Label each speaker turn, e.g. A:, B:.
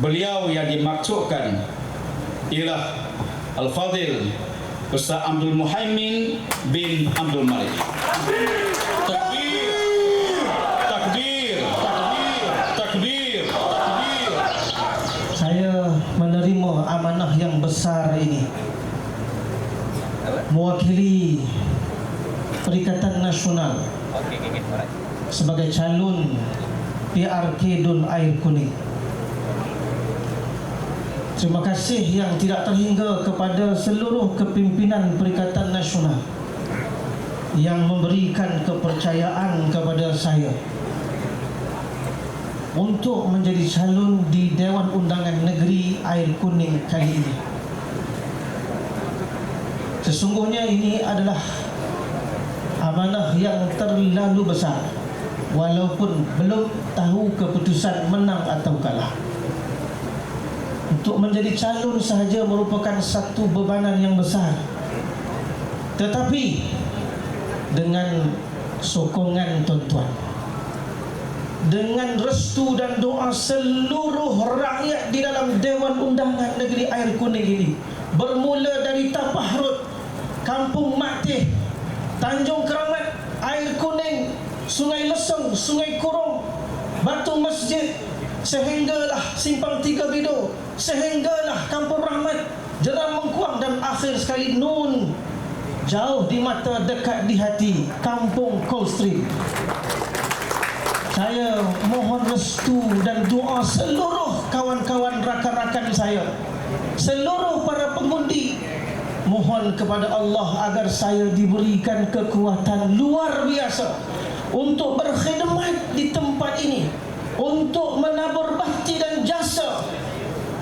A: beliau yang dimaksudkan ialah Al-Fadil Ustaz Abdul Muhaimin bin Abdul Malik. Takbir. Takbir. Takbir. Takbir. Takbir.
B: Saya menerima amanah yang besar ini Mewakili Perikatan Nasional Sebagai calon PRK Dun Air Kuning Terima kasih yang tidak terhingga kepada seluruh kepimpinan Perikatan Nasional Yang memberikan kepercayaan kepada saya untuk menjadi calon di Dewan Undangan Negeri Air Kuning kali ini. Sesungguhnya ini adalah amanah yang terlalu besar walaupun belum tahu keputusan menang atau kalah. Untuk menjadi calon sahaja merupakan satu bebanan yang besar. Tetapi dengan sokongan tuan-tuan dengan restu dan doa seluruh rakyat di dalam Dewan Undangan Negeri Air Kuning ini bermula dari Tapahrut, Kampung Matih, Tanjung Keramat, Air Kuning, Sungai Lesung, Sungai Kurung, Batu Masjid, sehinggalah Simpang Tiga Bido, sehinggalah Kampung Rahmat, Jeram Mengkuang dan akhir sekali Nun jauh di mata dekat di hati Kampung Cold Stream saya mohon restu dan doa seluruh kawan-kawan rakan-rakan saya seluruh para pengundi mohon kepada Allah agar saya diberikan kekuatan luar biasa untuk berkhidmat di tempat